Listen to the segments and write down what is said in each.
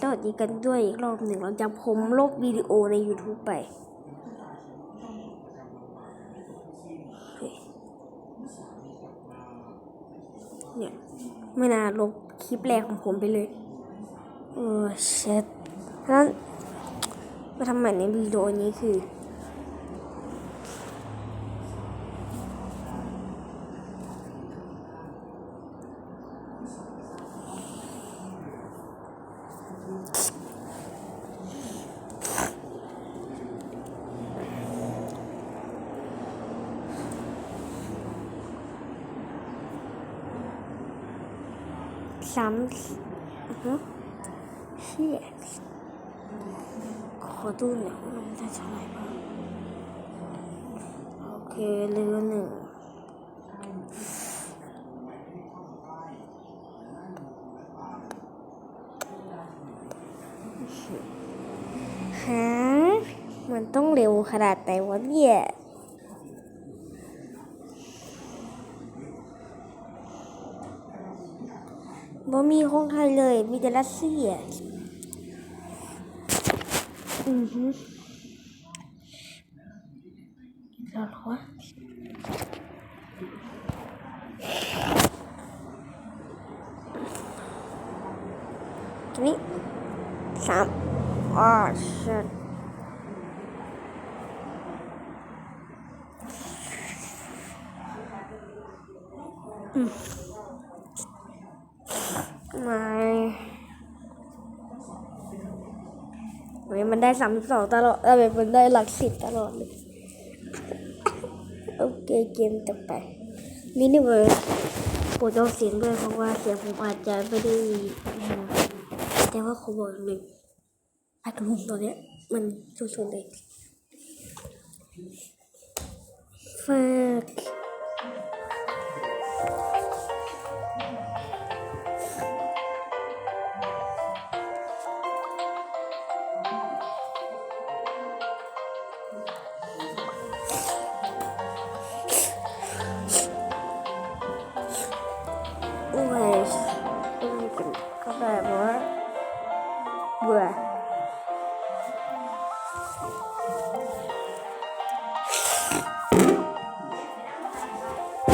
สวัสดีกันด้วยอีกรอบหนึ่งหลังจากผมลบวิดีโอใน YouTube ไป เนี่ยไม่น่าลบคลิปแรกของผมไปเลย เออเช็ดเพราะฉะนั้นมาทำใหม่ในวิดีโอนี้คือ ซ้ำอือฮึเชี่ยขอดูหน่อยว่ามันได้เท่าไหร่บ้างโอเคเหลือหนึ่งฮะมันต้องเร็วขนาดไหนวะเนี่ย บ่มีของไทยเลย มีแต่รัสเซีย อือฮึแล้วเหรอวะตัวนี้สามอ๋อชิต ไม่เฮ้ยมันได้สามสิบสองตลอดเออมันได้หลักสิบตลอดเลย โอเคเกมต่อไปมินิเวิร์สปรดเอาเสียงด้วยเพราะว่าเสียงผมอาจจะไม่ได้แต่ว่าขอบอกหนึ่งอัดลมตัวเนี้ย มันสุดๆเลยฝาก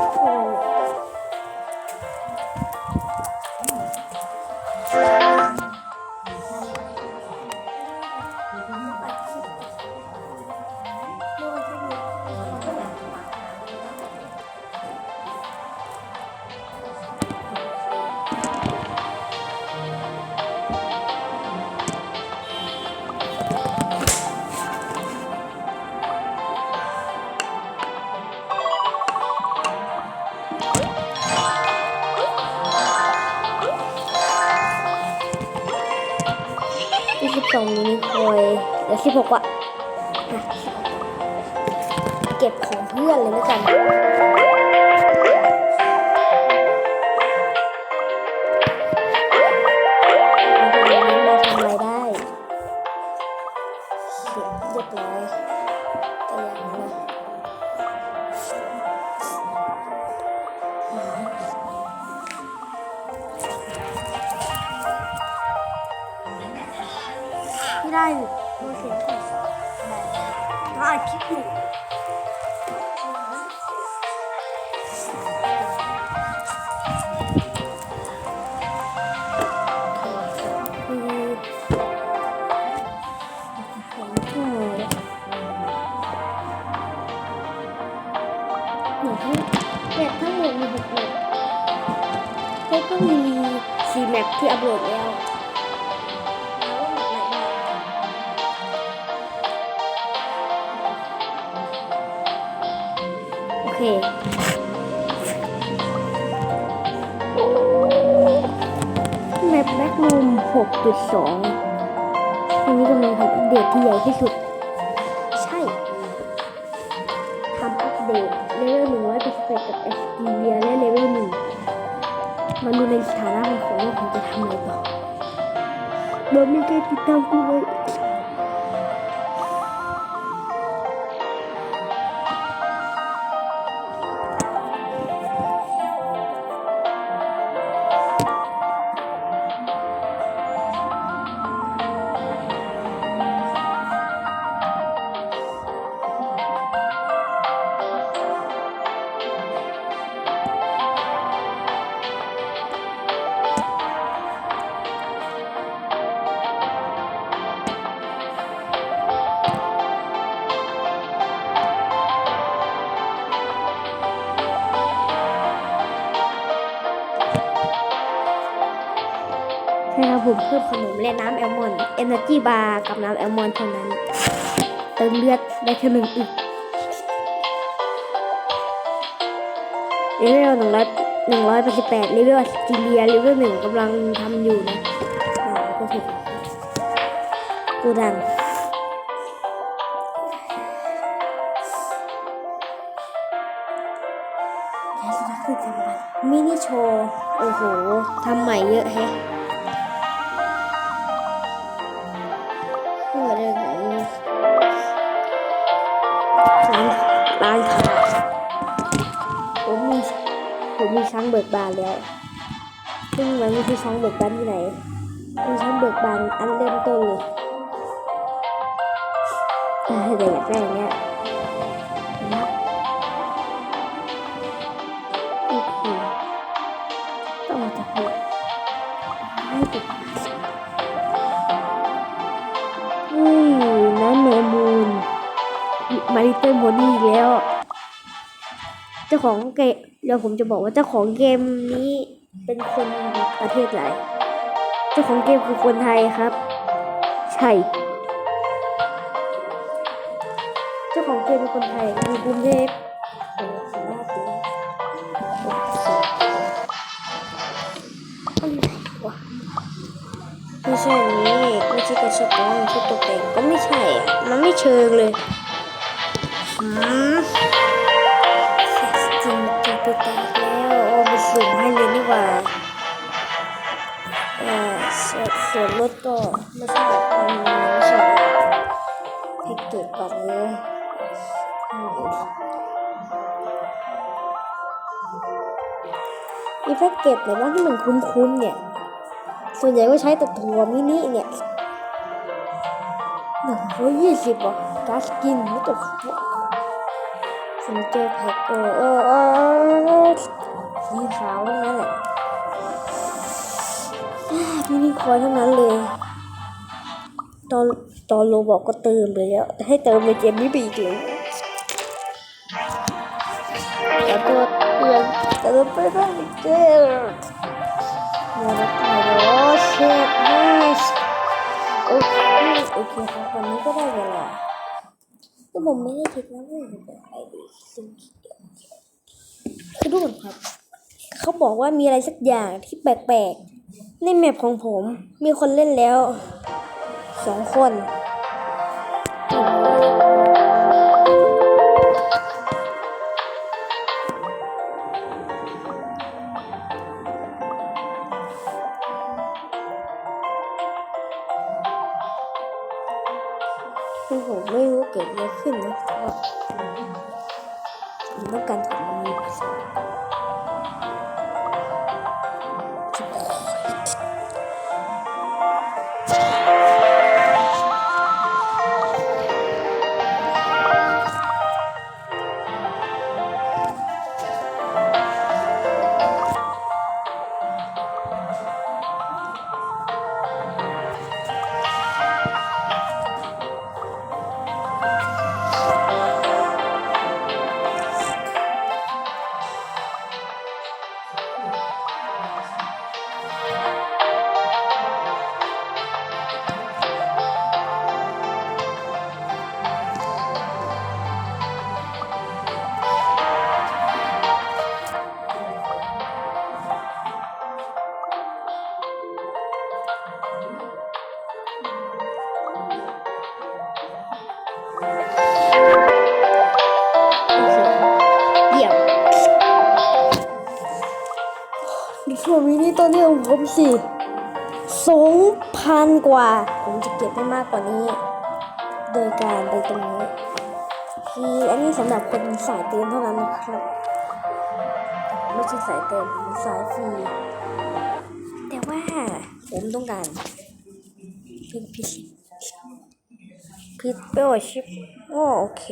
ยี่ ยเดี๋ยวสิบหกว่ะอะเก็บของเพื่อนเลยแล้วกัน ไม่ได้อยู่ เคแมปแบ็กรูม6.2อันนี้กำลังทำอัปเดตที่ใหญ่ที่สุด ใช่ทำอัปเดตเลเวลหนึ่งร้อยแปดสิบแปดกับเอสตีเวียและเลเวลหนึ่งมาดูในสถานะของว่าผมจะทำอะไรต่อโดยไม่ได้ติดตามกูไว้ ผมเพิ่มขนมและน้ำแอลมอนด์เอเนอร์จีบาร์กับน้ำแอลมอนด์เท่านั้น เติมเลือดได้แค่หนึ่งอึกเลเวลหนึ่งร้อยหนึ่งร้อยแปดสิบแปดเลเวลจิเลียเลเวลหนึ่งกำลังทำอยู่นะอ่าก็ถูกกูดังแคสรักประจำมินิโชว์ โอ้โห ทำใหม่เยอะแฮะ กบานแล้ว ซึ่งมันไม่ใช่ช้างเบิกบานที่ไหนเป็นช้างเบิกบานอันเริ่มต้นเลยเออแต่อยากได้อย่างเงี้ยนะโอเคต้องมาจากหัวให้ติดเฮ้ยนั่นแมมูนมาริเตอร์โมนี่อีกแล้ว เจ้าของเกมเดี๋ยวผมจะบอกว่าเจ้าของเกมนี้เป็นคนประเทศไหนเจ้าของเกมคือคนไทยครับ ใช่ เจ้าของเกมเป็นคนไทยอยู่กรุงเทพโอ้โหน่าจริงอะไม่ใช่อันนี้ไม่ใช่กระชับกล้องชุดตกแต่งก็ไม่ใช่ มันไม่เชิงเลยหืม วนส่วนรถก็ไม่ใช่แบบมันไม่ใช่แพ็กเกจก่อนเลยอีแพ็กเกจไหนบ้างที่มันคุ้นๆเนี่ย ส่วนใหญ่ก็ใช้แต่ถั่วมินิเนี่ยหนึ่งร้อยยี่สิบอะก๊าซกินไม่ตกผมเจอแพ็กเออเออเออสีขาวนั้นแหละ มินิคอยทั้งนั้นเลย ตอนตอนโลบอกก็เติมไปแล้วให้เติมในเกมนี้ไปอีกเลยแล้วตัวเตือนเติมไปได้เจ้ามาแล้วค่โอ้เชฟนิสโอเคโอเคครับวันนี้ก็ได้เวลาแต่ผมไม่ได้คิดนะว่าจะเป็นไอเดียซึ่งคือดูก่อนครับ เขาบอกว่ามีอะไรสักอย่างที่แปลกๆ ในแมปของผมมีคนเล่นแล้วสองคน คือผมไม่รู้เกิดอะไรขึ้นนะแต่ว่าผมต้องการทำมัน ช่วงมินิตัวนี้ของผมสิสองพันกว่า ผมจะเก็บให้มากกว่านี้ โดยการไปตรงนี้คืออันนี้สำหรับคนสายเติมเท่านั้นนะครับ ไม่ใช่สายเติมสายฟรีแต่ว่าผมต้องการเป็นพิเศษพิเปอร์ชิปโอเค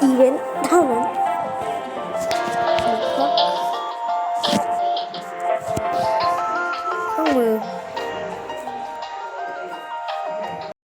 ไม่